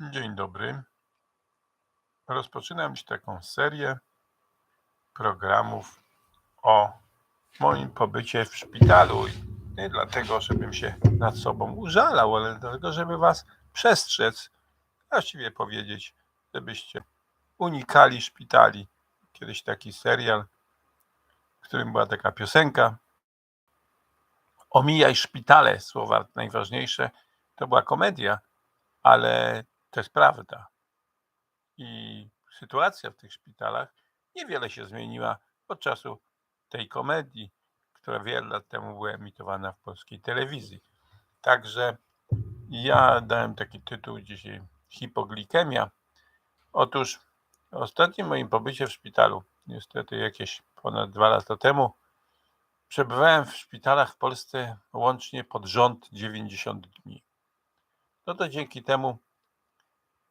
Dzień dobry. Rozpoczynam dziś taką serię programów o moim pobycie w szpitalu. Nie dlatego, żebym się nad sobą użalał, ale dlatego, żeby Was przestrzec, właściwie powiedzieć, żebyście unikali szpitali. Kiedyś taki serial, w którym była taka piosenka. Omijaj szpitale, słowa najważniejsze. To była komedia, ale to jest prawda. I sytuacja w tych szpitalach niewiele się zmieniła od czasu tej komedii, która wiele lat temu była emitowana w polskiej telewizji. Także ja dałem taki tytuł dzisiaj Hipoglikemia. Otóż w ostatnim moim pobycie w szpitalu, niestety jakieś ponad dwa lata temu, przebywałem w szpitalach w Polsce łącznie pod rząd 90 dni. No to dzięki temu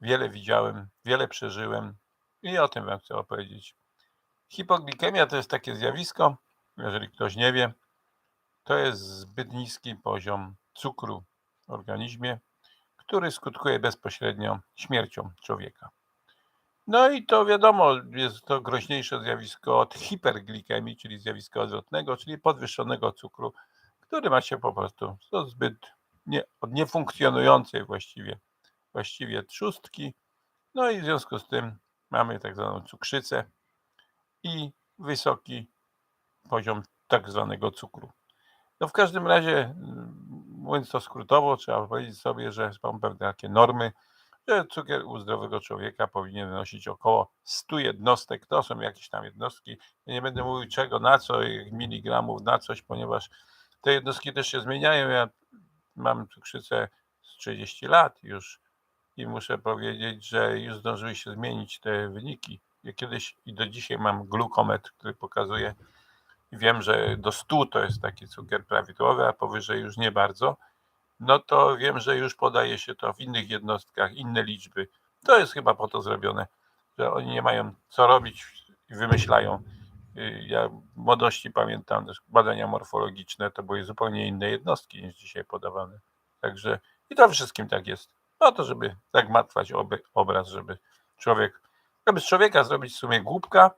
wiele widziałem, wiele przeżyłem i o tym Wam chcę opowiedzieć. Hipoglikemia to jest takie zjawisko, jeżeli ktoś nie wie, to jest zbyt niski poziom cukru w organizmie, który skutkuje bezpośrednio śmiercią człowieka. No i to wiadomo, jest to groźniejsze zjawisko od hiperglikemii, czyli zjawiska odwrotnego, czyli podwyższonego cukru, który ma się po prostu zbyt nie, od niefunkcjonującej właściwie, właściwie trzustki. No i w związku z tym mamy tak zwaną cukrzycę i wysoki poziom tak zwanego cukru. No w każdym razie, mm, mówiąc to skrótowo, trzeba powiedzieć sobie, że są pewne takie normy, że cukier u zdrowego człowieka powinien wynosić około 100 jednostek. To są jakieś tam jednostki. Ja nie będę mówił czego, na co, miligramów, na coś, ponieważ te jednostki też się zmieniają. Ja mam cukrzycę z 30 lat już i muszę powiedzieć, że już zdążyły się zmienić te wyniki. Ja kiedyś i do dzisiaj mam glukometr, który pokazuje wiem, że do 100 to jest taki cukier prawidłowy, a powyżej już nie bardzo. No to wiem, że już podaje się to w innych jednostkach, inne liczby. To jest chyba po to zrobione, że oni nie mają co robić i wymyślają. Y, Ja w młodości pamiętam też badania morfologiczne, to były zupełnie inne jednostki niż dzisiaj podawane. Także i to wszystkim tak jest. No to, żeby zagmatwać oby, obraz, żeby człowiek, żeby z człowieka zrobić w sumie głupka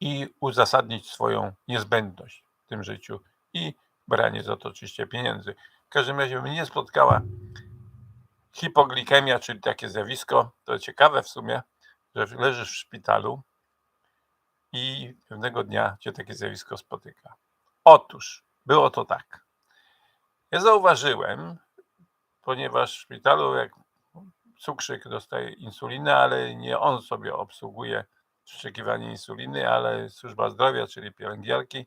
i uzasadnić swoją niezbędność w tym życiu i branie za to oczywiście pieniędzy. W każdym razie mnie spotkała hipoglikemia, czyli takie zjawisko, to ciekawe w sumie, że leżysz w szpitalu i pewnego dnia cię takie zjawisko spotyka. Otóż było to tak. Ja zauważyłem, ponieważ w szpitalu jak cukrzyk dostaje insulinę, ale nie on sobie obsługuje wstrzykiwanie insuliny, ale służba zdrowia, czyli pielęgniarki,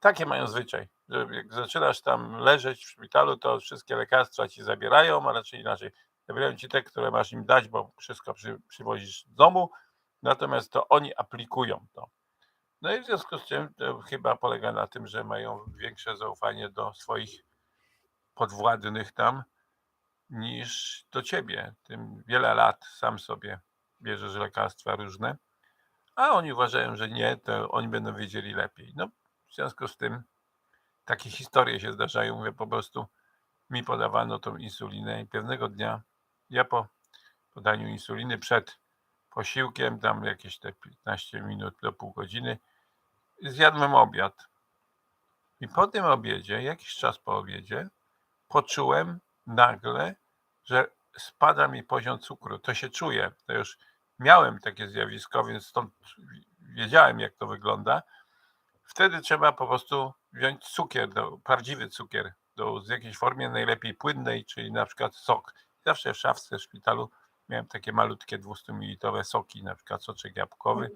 takie mają zwyczaj, że jak zaczynasz tam leżeć w szpitalu, to wszystkie lekarstwa ci zabierają, a raczej inaczej. Zabierają ci te, które masz im dać, bo wszystko przy, przywozisz z domu, natomiast to oni aplikują to. No i w związku z czym to chyba polega na tym, że mają większe zaufanie do swoich podwładnych tam niż do ciebie. Tym wiele lat sam sobie bierzesz lekarstwa różne, a oni uważają, że nie, to oni będą wiedzieli lepiej. No w związku z tym takie historie się zdarzają. Mówię, po prostu mi podawano tą insulinę i pewnego dnia ja po podaniu insuliny przed posiłkiem, tam jakieś te 15 minut do pół godziny, zjadłem obiad. I po tym obiedzie, jakiś czas po obiedzie, poczułem nagle, że spada mi poziom cukru. To się czuje. To już miałem takie zjawisko, więc stąd wiedziałem, jak to wygląda. Wtedy trzeba po prostu wziąć cukier, do, prawdziwy cukier, do, jakiejś formie najlepiej płynnej, czyli na przykład sok. Zawsze w szafce w szpitalu miałem takie malutkie 200 ml soki, na przykład soczek jabłkowy,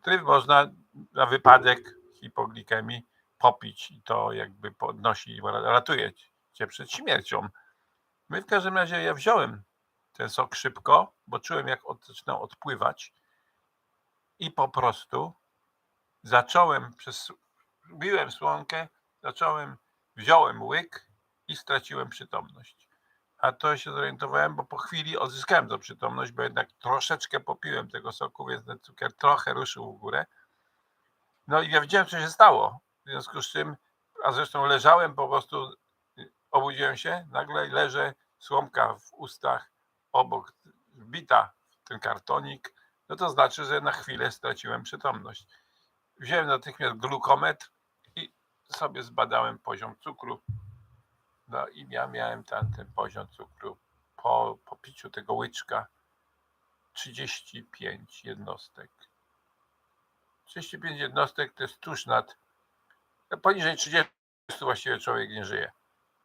który można na wypadek hipoglikemii popić i to jakby podnosi, ratuje cię przed śmiercią. My w każdym razie ja wziąłem ten sok szybko, bo czułem jak od, zaczynał odpływać i po prostu zacząłem przez biłem słonkę, zacząłem, wziąłem łyk i straciłem przytomność. A to się zorientowałem, bo po chwili odzyskałem tą przytomność, bo jednak troszeczkę popiłem tego soku, więc ten cukier trochę ruszył w górę. No i ja wiedziałem, co się stało. W związku z czym, a zresztą leżałem po prostu, obudziłem się, nagle leżę, słomka w ustach, obok wbita w ten kartonik, no to znaczy, że na chwilę straciłem przytomność. Wziąłem natychmiast glukometr i sobie zbadałem poziom cukru. No i ja miałem tam ten poziom cukru po, po piciu tego łyczka 35 jednostek. 35 jednostek to jest tuż nad, poniżej 30 właściwie człowiek nie żyje.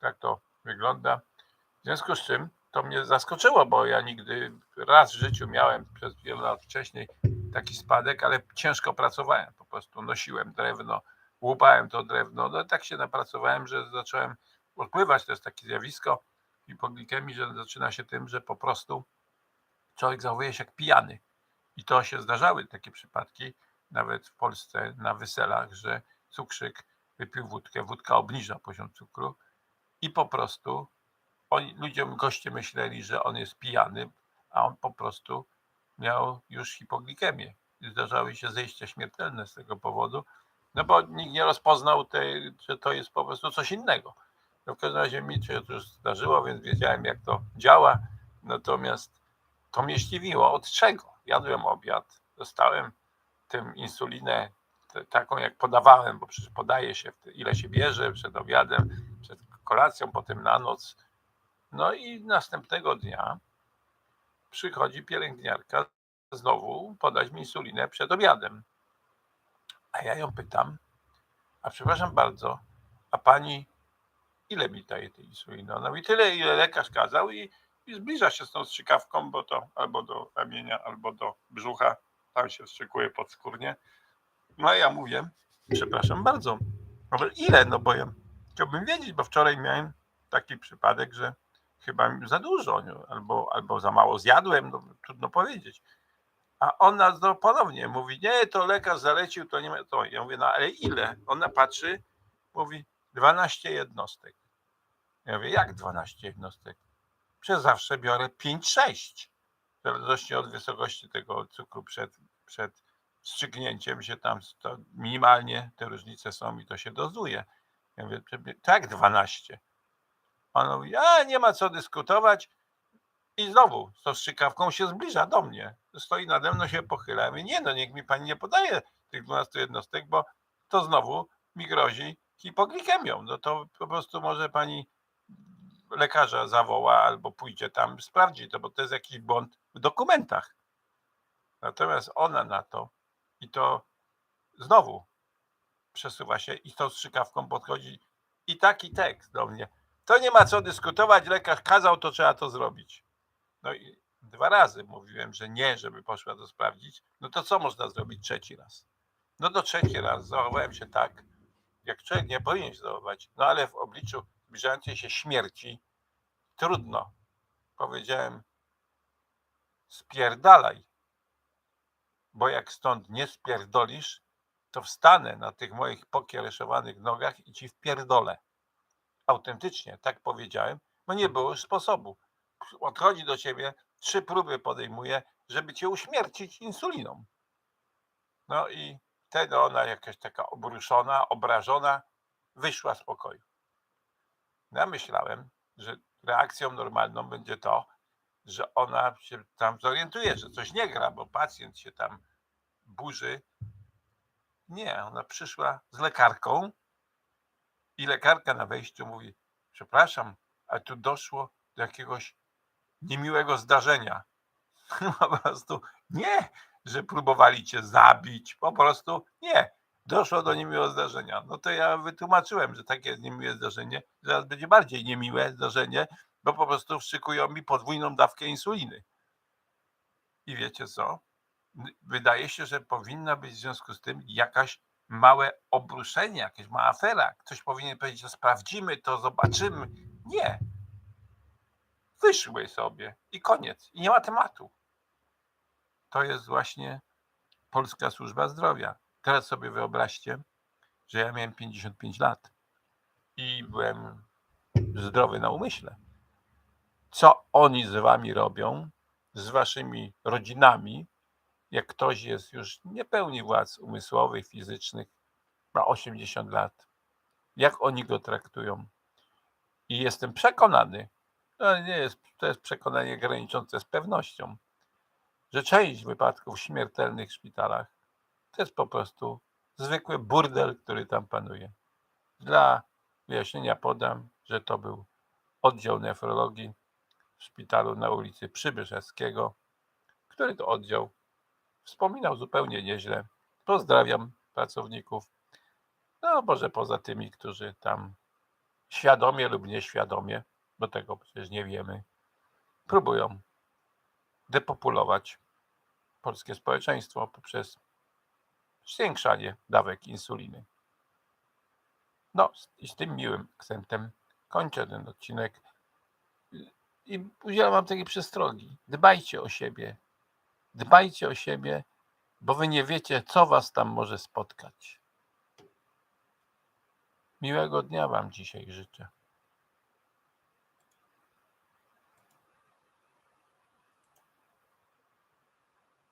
Tak to wygląda. W związku z czym to mnie zaskoczyło, bo ja nigdy raz w życiu miałem przez wiele lat wcześniej taki spadek, ale ciężko pracowałem. Po prostu nosiłem drewno, łupałem to drewno. No tak się napracowałem, że zacząłem odpływać. To jest takie zjawisko hipoglikemii, że zaczyna się tym, że po prostu człowiek zachowuje się jak pijany. I to się zdarzały takie przypadki, nawet w Polsce na weselach, że cukrzyk wypił wódkę, wódka obniża poziom cukru i po prostu oni, ludziom, goście myśleli, że on jest pijany, a on po prostu miał już hipoglikemię. Zdarzały się zejścia śmiertelne z tego powodu, no bo nikt nie rozpoznał, tej, że to jest po prostu coś innego. No w każdym razie mi się to już zdarzyło, więc wiedziałem jak to działa, natomiast to mnie zdziwiło. Od czego? Jadłem obiad, dostałem tym insulinę taką jak podawałem, bo przecież podaje się ile się bierze przed obiadem, przed kolacją, potem na noc. No i następnego dnia przychodzi pielęgniarka znowu podać mi insulinę przed obiadem. A ja ją pytam, a przepraszam bardzo, a pani ile mi daje tej insuliny? Ona mówi tyle, ile lekarz kazał i, i zbliża się z tą strzykawką, bo to albo do ramienia, albo do brzucha, tam się wstrzykuje podskórnie. No a ja mówię, przepraszam bardzo, ale ile? No bo ja chciałbym wiedzieć, bo wczoraj miałem taki przypadek, że chyba za dużo, albo, albo za mało zjadłem, no, trudno powiedzieć. A ona no, ponownie mówi, nie, to lekarz zalecił, to nie ma, to. Ja mówię, no ale ile? Ona patrzy, mówi, 12 jednostek. Ja mówię, jak 12 jednostek? Przez zawsze biorę 5-6. W zależności od wysokości tego cukru przed, przed wstrzyknięciem się tam, minimalnie te różnice są i to się dozuje. Ja mówię, tak 12. Ona mówi, a nie ma co dyskutować. I znowu z tą strzykawką się zbliża do mnie. Stoi nade mną, się pochyla. Ja mówię, nie no, niech mi pani nie podaje tych 12 jednostek, bo to znowu mi grozi hipoglikemią. No to po prostu może pani lekarza zawoła albo pójdzie tam, sprawdzi to, bo to jest jakiś błąd w dokumentach. Natomiast ona na to i to znowu przesuwa się i tą strzykawką podchodzi i taki tekst do mnie. To nie ma co dyskutować, lekarz kazał, to trzeba to zrobić. No i dwa razy mówiłem, że nie, żeby poszła to sprawdzić. No to co można zrobić trzeci raz? No to trzeci raz zachowałem się tak, jak człowiek nie powinien się zachować. No ale w obliczu zbliżającej się śmierci trudno. Powiedziałem, spierdalaj, bo jak stąd nie spierdolisz, to wstanę na tych moich pokiereszowanych nogach i ci wpierdolę. Autentycznie, tak powiedziałem, bo nie było już sposobu. Odchodzi do ciebie, trzy próby podejmuje, żeby cię uśmiercić insuliną. No i wtedy ona jakaś taka obruszona, obrażona, wyszła z pokoju. Ja myślałem, że reakcją normalną będzie to, że ona się tam zorientuje, że coś nie gra, bo pacjent się tam burzy. Nie, ona przyszła z lekarką i lekarka na wejściu mówi: Przepraszam, ale tu doszło do jakiegoś niemiłego zdarzenia. Po prostu nie, że próbowali cię zabić, po prostu nie. Doszło do niemiłego zdarzenia. No to ja wytłumaczyłem, że takie jest niemiłe zdarzenie, zaraz będzie bardziej niemiłe zdarzenie, bo po prostu wszykują mi podwójną dawkę insuliny. I wiecie co? Wydaje się, że powinna być w związku z tym jakaś małe obruszenie, jakaś mała afera. Ktoś powinien powiedzieć, że sprawdzimy to, zobaczymy. Nie. Wyszły sobie i koniec. I nie ma tematu. To jest właśnie Polska Służba Zdrowia. Teraz sobie wyobraźcie, że ja miałem 55 lat i byłem zdrowy na umyśle. Co oni z wami robią, z waszymi rodzinami, jak ktoś jest już nie pełni władz umysłowych, fizycznych, ma 80 lat, jak oni go traktują. I jestem przekonany, To nie jest, to jest przekonanie graniczące z pewnością, że część wypadków śmiertelnych w szpitalach to jest po prostu zwykły burdel, który tam panuje. Dla wyjaśnienia podam, że to był oddział nefrologii w szpitalu na ulicy Przybyszewskiego, który to oddział wspominał zupełnie nieźle. Pozdrawiam pracowników. No, może poza tymi, którzy tam świadomie lub nieświadomie, bo tego przecież nie wiemy, próbują depopulować polskie społeczeństwo poprzez zwiększanie dawek insuliny. No i z tym miłym akcentem kończę ten odcinek i udzielam wam takiej przestrogi. Dbajcie o siebie. Dbajcie o siebie, bo wy nie wiecie, co was tam może spotkać. Miłego dnia wam dzisiaj życzę.